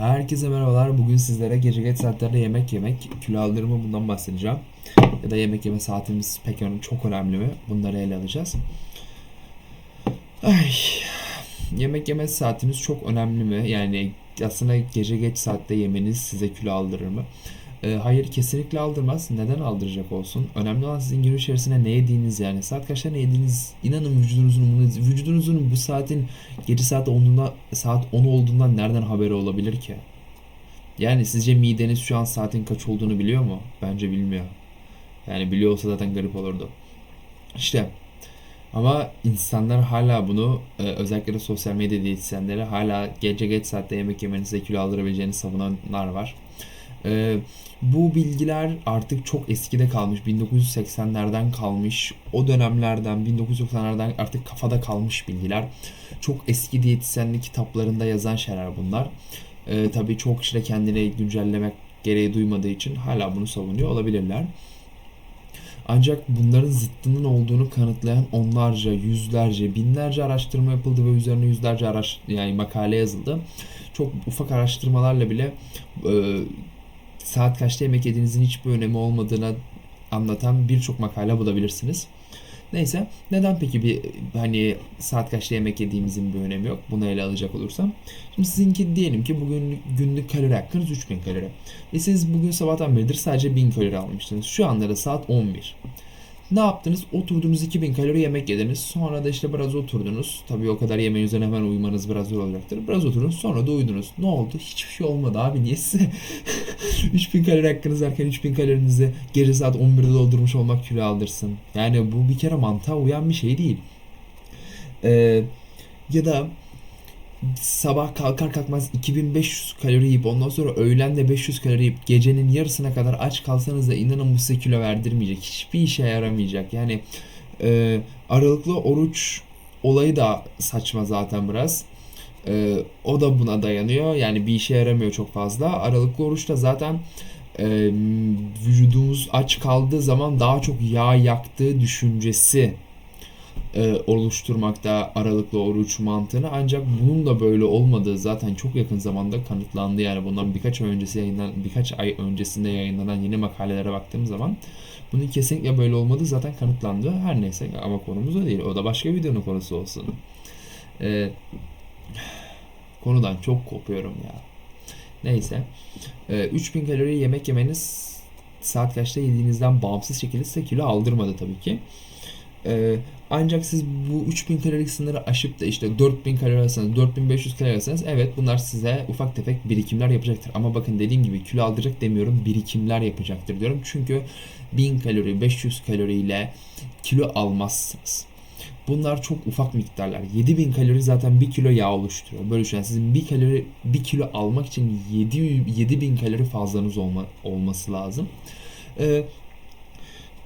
Herkese merhabalar. Bugün sizlere gece geç saatlerde yemek yemek, kilo aldırma bundan bahsedeceğim. Ya da yemek yeme saatimiz pek önemli, çok önemli mi? Bunları ele alacağız. Ay, yemek yeme saatimiz çok önemli mi? Yani aslında gece geç saatte yemeniz size kilo aldırır mı? Ee, hayır kesinlikle aldırmaz. Neden aldıracak olsun? Önemli olan sizin gün içerisinde ne yediğiniz yani. Saat kaçta ne yediğiniz? İnanın vücudunuzun umurunda- vücudunuzun bu saatin gece saat 10'unda saat 10 olduğundan nereden haberi olabilir ki? Yani sizce mideniz şu an saatin kaç olduğunu biliyor mu? Bence bilmiyor. Yani biliyor olsa zaten garip olurdu. İşte ama insanlar hala bunu e, özellikle sosyal medya diyetisyenleri hala gece geç saatte yemek yemenize kilo aldırabileceğini savunanlar var. E, bu bilgiler artık çok eskide kalmış. 1980'lerden kalmış. O dönemlerden 1990'lardan artık kafada kalmış bilgiler. Çok eski diyetisyenlik kitaplarında yazan şeyler bunlar. E, tabii çok kişi de kendini güncellemek gereği duymadığı için hala bunu savunuyor olabilirler. Ancak bunların zıttının olduğunu kanıtlayan onlarca, yüzlerce, binlerce araştırma yapıldı ve üzerine yüzlerce araş yani makale yazıldı. Çok ufak araştırmalarla bile e, saat kaçta yemek yediğinizin hiçbir önemi olmadığını anlatan birçok makale bulabilirsiniz. Neyse, neden peki bir hani saat kaçta yemek yediğimizin bir önemi yok? Bunu ele alacak olursam. Şimdi sizinki diyelim ki bugün günlük kalori hakkınız 3000 kalori. Ve siz bugün sabahtan beridir sadece 1000 kalori almıştınız. Şu anda da saat 11. Ne yaptınız? Oturdunuz 2000 kalori yemek yediniz. Sonra da işte biraz oturdunuz. Tabii o kadar yemeğin üzerine hemen uyumanız biraz zor olacaktır. Biraz oturdunuz sonra da uyudunuz. Ne oldu? Hiçbir şey olmadı abi. Niye size 3000 kalori hakkınız varken 3000 kalorinizi gece saat 11'de doldurmuş olmak kilo aldırsın. Yani bu bir kere mantığa uyan bir şey değil. Ee, ya da sabah kalkar kalkmaz 2500 kalori yiyip ondan sonra öğlen de 500 kalori yiyip gecenin yarısına kadar aç kalsanız da inanın bu size kilo verdirmeyecek. Hiçbir işe yaramayacak. Yani e, aralıklı oruç olayı da saçma zaten biraz. E, o da buna dayanıyor. Yani bir işe yaramıyor çok fazla. Aralıklı oruçta zaten e, vücudumuz aç kaldığı zaman daha çok yağ yaktığı düşüncesi e, oluşturmakta aralıklı oruç mantığını ancak bunun da böyle olmadığı zaten çok yakın zamanda kanıtlandı yani bundan birkaç ay öncesi yayınlanan birkaç ay öncesinde yayınlanan yeni makalelere baktığım zaman bunun kesinlikle böyle olmadığı zaten kanıtlandı. Her neyse ama konumuz o değil. O da başka videonun konusu olsun. E, konudan çok kopuyorum ya. Neyse. E, 3000 kalori yemek yemeniz saat kaçta yediğinizden bağımsız şekilde size kilo aldırmadı tabii ki. Ee, ancak siz bu 3000 kalorilik sınırı aşıp da işte 4000 kalori alırsanız, 4500 kalori alırsanız evet bunlar size ufak tefek birikimler yapacaktır. Ama bakın dediğim gibi kilo aldıracak demiyorum birikimler yapacaktır diyorum. Çünkü 1000 kalori, 500 kalori ile kilo almazsınız. Bunlar çok ufak miktarlar. 7000 kalori zaten 1 kilo yağ oluşturuyor. Böyle düşünün. Sizin 1 kalori 1 kilo almak için 7 7000 kalori fazlanız olma, olması lazım. Ee,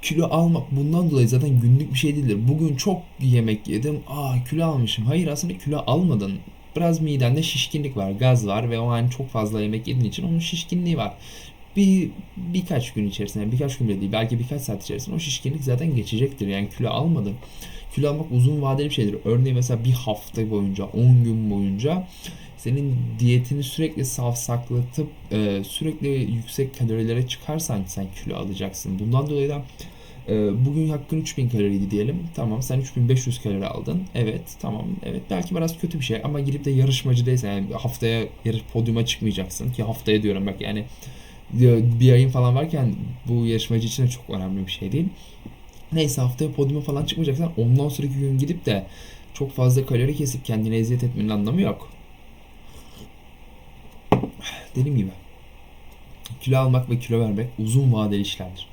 kilo almak bundan dolayı zaten günlük bir şey değildir. Bugün çok yemek yedim. Aa kilo almışım. Hayır aslında kilo almadın. Biraz midende şişkinlik var, gaz var ve o an çok fazla yemek yediğin için onun şişkinliği var. Bir birkaç gün içerisinde, birkaç gün bile değil, belki birkaç saat içerisinde o şişkinlik zaten geçecektir. Yani kilo almadın. Kilo almak uzun vadeli bir şeydir. Örneğin mesela bir hafta boyunca, 10 gün boyunca senin diyetini sürekli savsaklatıp e, sürekli yüksek kalorilere çıkarsan sen kilo alacaksın. Bundan dolayı da e, bugün hakkın 3000 kaloriydi diyelim. Tamam sen 3500 kalori aldın. Evet tamam evet belki biraz kötü bir şey ama girip de yarışmacı değilsen yani haftaya yarış podyuma çıkmayacaksın ki haftaya diyorum bak yani bir ayın falan varken bu yarışmacı için de çok önemli bir şey değil. Neyse haftaya podyuma falan çıkmayacaksan ondan sonraki gün gidip de çok fazla kalori kesip kendine eziyet etmenin anlamı yok. Dediğim gibi kilo almak ve kilo vermek uzun vadeli işlerdir.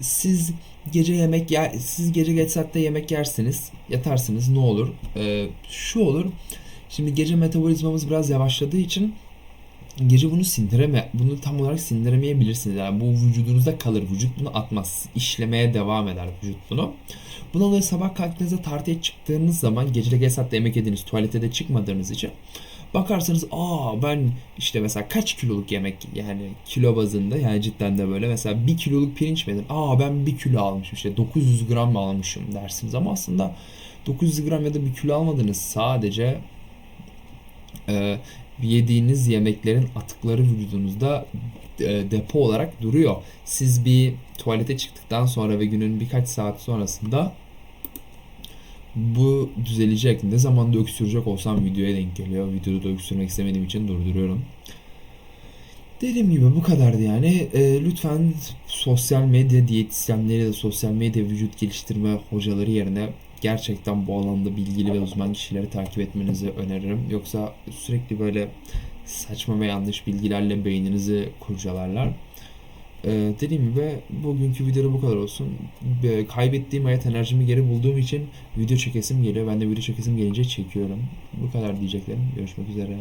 Siz gece yemek yer, siz gece geç saatte yemek yersiniz, yatarsınız ne olur? Ee, şu olur. Şimdi gece metabolizmamız biraz yavaşladığı için gece bunu sindireme, bunu tam olarak sindiremeyebilirsiniz. Yani bu vücudunuzda kalır. Vücut bunu atmaz. İşlemeye devam eder vücut bunu. Buna dolayı sabah kalktığınızda tartıya çıktığınız zaman gece geç saatte yemek yediğiniz tuvalete de çıkmadığınız için bakarsanız aa ben işte mesela kaç kiloluk yemek yani kilo bazında yani cidden de böyle mesela bir kiloluk pirinç mi yedim? Aa ben bir kilo almışım işte 900 gram mı almışım dersiniz ama aslında 900 gram ya da bir kilo almadınız sadece yediğiniz yemeklerin atıkları vücudunuzda e, depo olarak duruyor. Siz bir tuvalete çıktıktan sonra ve günün birkaç saat sonrasında bu düzelecek. Ne zaman da öksürecek olsam videoya denk geliyor. Videoda da öksürmek istemediğim için durduruyorum. Dediğim gibi bu kadardı yani. E, lütfen sosyal medya diyetisyenleri de sosyal medya vücut geliştirme hocaları yerine gerçekten bu alanda bilgili ve uzman kişileri takip etmenizi öneririm. Yoksa sürekli böyle saçma ve yanlış bilgilerle beyninizi kurcalarlar. Ee, dediğim gibi bugünkü videoda bu kadar olsun. Ee, kaybettiğim hayat enerjimi geri bulduğum için video çekesim geliyor. Ben de video çekesim gelince çekiyorum. Bu kadar diyeceklerim. Görüşmek üzere.